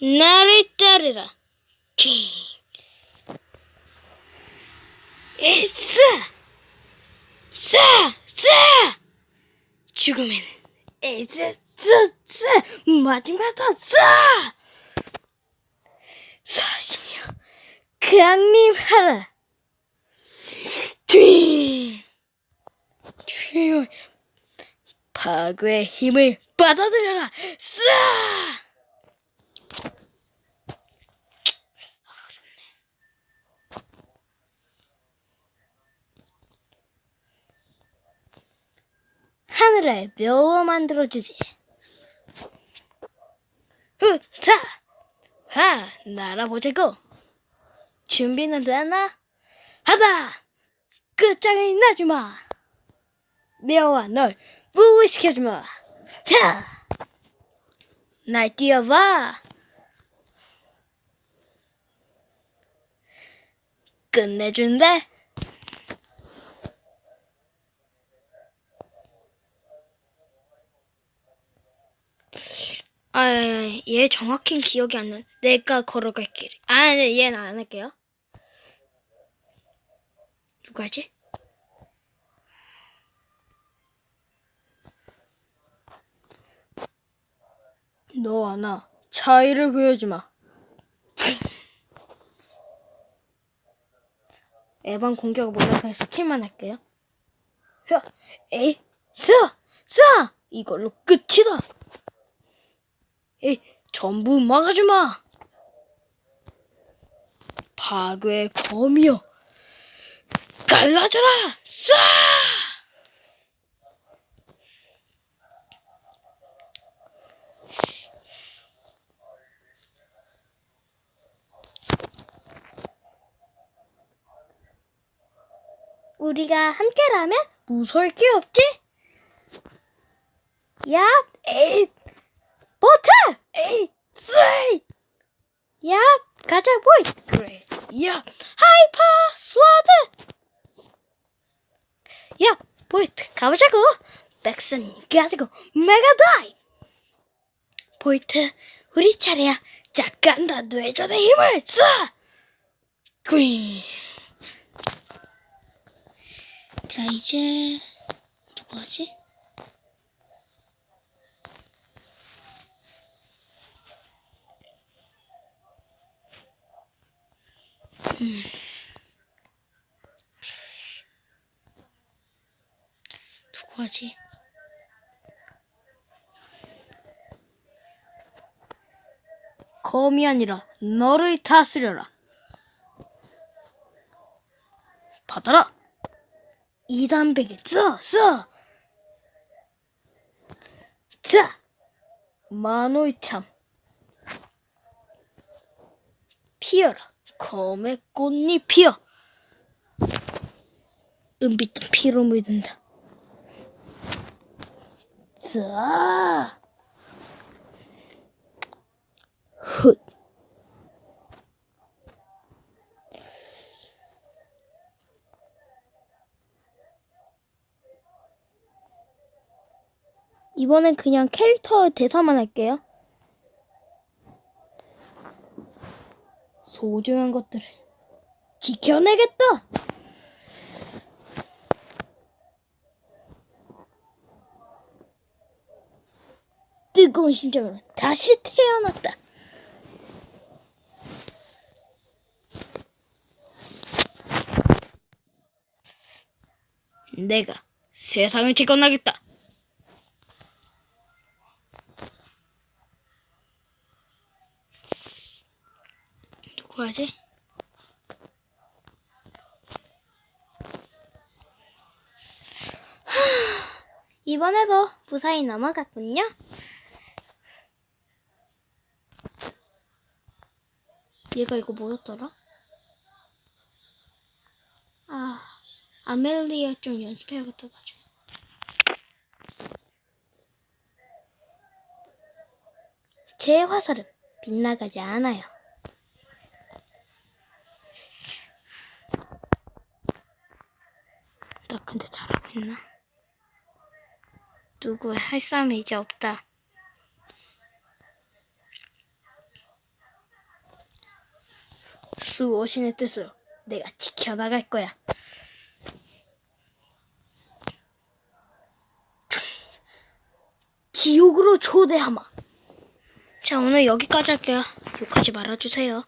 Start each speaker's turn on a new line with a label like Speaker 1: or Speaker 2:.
Speaker 1: 나를 따르라. 킹. 에싸! 싸! 싸! 죽음에는 에싸! 싸! 싸! 마지막다 싸! 사시며 강림하라. 뒤! 주여 파괴의 힘을 받아들여라. 싸! 하늘을 묘로 만들어주지. 후타! 하! 날아보자고. 준비는 됐나? 하다! 끝장이 나주마! 묘와 널 부위시켜주마! 자! 날 뛰어봐! 끝내준대! 아, 얘 정확히 기억이 안 나. 내가 걸어갈 길. 아, 네, 얘는 안 할게요. 누가 하지? 너 하나 차이를 보여주마. 에반 공격을 몰라서 스킬만 할게요. 야, 에이, 자, 자, 이걸로 끝이다. 에이, 전부 막아주마. 파괴의 검이여, 갈라져라, 쏴! 우리가 함께라면 무서울 게 없지? 야, 에이, 버터! 에이, 쓰이! 야, 가자, 보이! 그래. 야, 하이퍼 스와드! 야, 보이, 가보자고! 백슨 가지고 메가 다이! 보이트, 우리 차례야. 잠깐 더내 힘을 써! 퀸! 자, 이제, 누구지? 누구 하지? 검이 아니라 너를 다스려라. 받아라. 이 담배기 써, 써. 자, 만호의 참. 피어라. 검의 꽃잎 피어. 은빛도 피로 물든다. 자. 훗. 이번엔 그냥 캐릭터 대사만 할게요. 소중한 것들을 지켜내겠다. 뜨거운 심장으로 다시 태어났다. 내가 세상을 재건하겠다. 하지? 이번에도 무사히 넘어갔군요. 얘가 이거 뭐였더라? 아, 아멜리아 좀 연습해야겠다. 제 화살은 빗나가지 않아요. 나 근데 잘하고 있나? 누구 할 사람이 이제 없다. 수호신의 뜻으로 내가 지켜나갈 거야. 지옥으로 초대하마. 자, 오늘 여기까지 할게요. 욕하지 말아주세요.